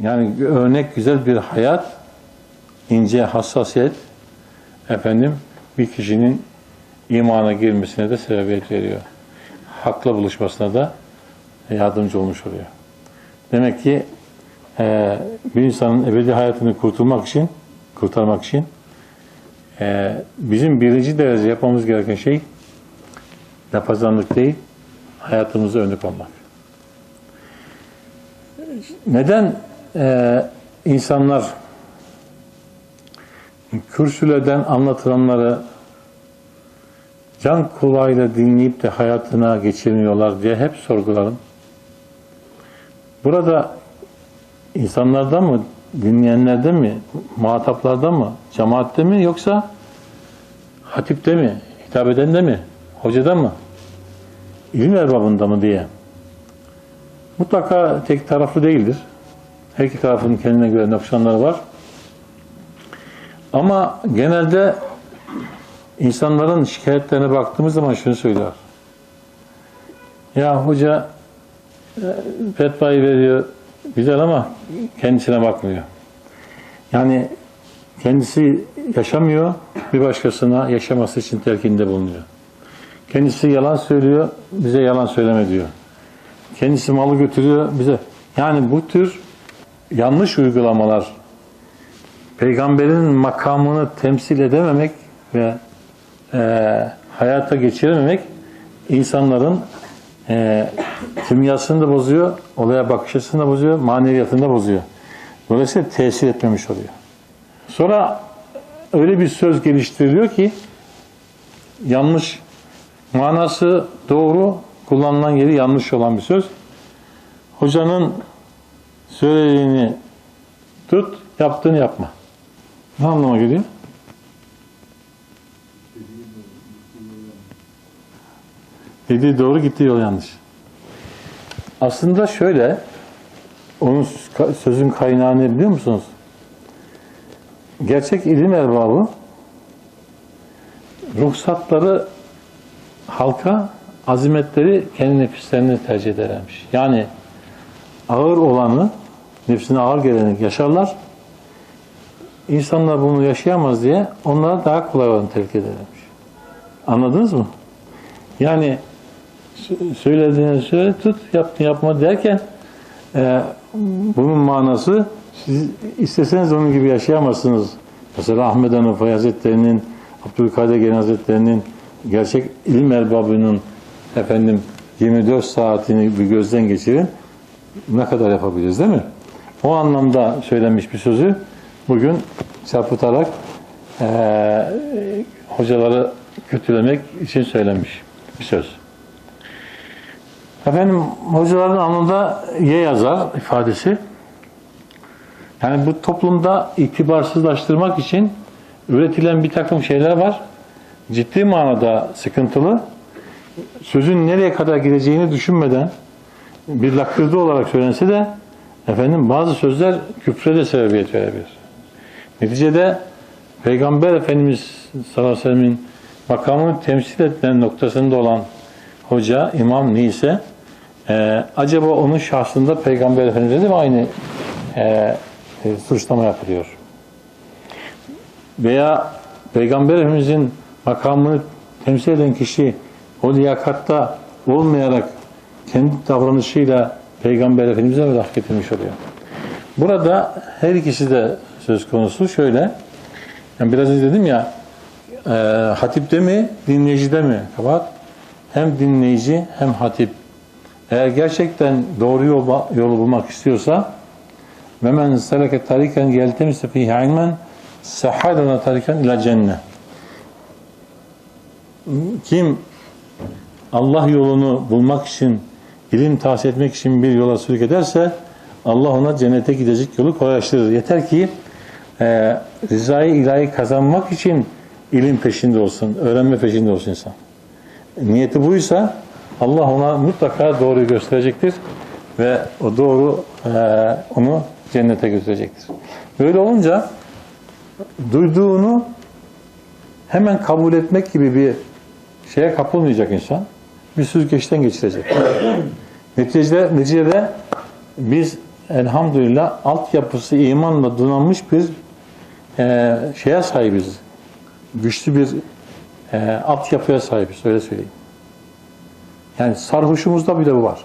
Yani örnek güzel bir hayat, ince hassasiyet efendim bir kişinin imana girmesine de sebebiyet veriyor. Hakla buluşmasına da yardımcı olmuş oluyor. Demek ki e, bir insanın ebedi hayatını kurtulmak için, kurtarmak için e, bizim birinci derece yapmamız gereken şey lapazanlık değil, hayatımıza önlük olmak. Neden e, insanlar kürsülerden anlatılanları can kulağıyla dinleyip de hayatına geçirmiyorlar diye hep sorgularım. Burada insanlardan mı, dinleyenlerden mi, muhataplardan mı, cemaatte mi yoksa hatipte mi, hitap edende mi, hocada mı, ilim erbabında mı diye. Mutlaka tek taraflı değildir. Her iki kendine göre noksanları var. Ama genelde insanların şikayetlerine baktığımız zaman şunu söyler. Ya hoca e, fetvayı veriyor güzel ama kendisine bakmıyor. Yani kendisi yaşamıyor, bir başkasına yaşaması için telkinde bulunuyor. Kendisi yalan söylüyor, bize yalan söyleme diyor. Kendisi malı götürüyor bize. Yani bu tür yanlış uygulamalar peygamberin makamını temsil edememek ve e, hayata geçirememek insanların e, kimyasını da bozuyor, olaya bakış açısını da bozuyor, maneviyatını da bozuyor. Dolayısıyla tesir etmemiş oluyor. Sonra öyle bir söz geliştiriliyor ki yanlış manası doğru, kullanılan yeri yanlış olan bir söz. Hocanın söylediğini tut, yaptığını yapma. Ne anlama geliyor? Dediği doğru, gittiği yol yanlış. Aslında şöyle, onun sözün kaynağı ne biliyor musunuz? Gerçek ilim erbabı ruhsatları halka, azimetleri kendi nefislerine tercih ederlermiş. Yani ağır olanı, nefsine ağır geleni yaşarlar. İnsanlar bunu yaşayamaz diye onlara daha kolay olanı terk ederlermiş. Anladınız mı? Yani söylediğini söyle tut, yaptın yapma derken e, bunun manası siz isteseniz onun gibi yaşayamazsınız. Mesela Ahmet Hanıfay Hazretleri'nin, Abdülkadir Gelen Hazretleri'nin gerçek ilim erbabının efendim 24 saatini bir gözden geçirin ne kadar yapabiliriz değil mi? O anlamda söylenmiş bir sözü bugün çarpıtarak e, hocaları kötülemek için söylenmiş bir söz. Efendim hocaların anında ye yazar ifadesi. Yani bu toplumda itibarsızlaştırmak için üretilen bir takım şeyler var. Ciddi manada sıkıntılı. Sözün nereye kadar gideceğini düşünmeden bir lakırdı olarak söylense de efendim bazı sözler küfre de sebebiyet verebilir. Neticede Peygamber Efendimiz sallallahu aleyhi ve sellemin makamını temsil edilen noktasında olan hoca, imam neyse e, acaba onun şahsında Peygamber Efendimiz'e de mi aynı e, e, suçlama yapılıyor? Veya Peygamber Efendimiz'in makamını temsil eden kişi o liyakatta olmayarak kendi davranışıyla Peygamber Efendimiz'e mi laf getirmiş oluyor? Burada her ikisi de söz konusu şöyle. Yani biraz önce dedim ya e, hatipte mi, dinleyicide mi kabahat? Hem dinleyici hem hatip. Eğer gerçekten doğru yol, yolu bulmak istiyorsa men seleke tariken yeltemise fihi ilmen sehadana tariken ila cennet. Kim Allah yolunu bulmak için, ilim tahsil etmek için bir yola sürük ederse Allah ona cennete gidecek yolu kolaylaştırır. Yeter ki e, rızayı ilahi kazanmak için ilim peşinde olsun, öğrenme peşinde olsun insan. Niyeti buysa Allah ona mutlaka doğruyu gösterecektir ve o doğru e, onu cennete götürecektir. Böyle olunca duyduğunu hemen kabul etmek gibi bir şeye kapılmayacak insan. Bir süzgeçten geçirecek. neticede, neticede biz elhamdülillah altyapısı imanla donanmış bir e, şeye sahibiz. Güçlü bir e, altyapıya sahibiz öyle söyleyeyim. Yani sarhoşumuzda bile bu var.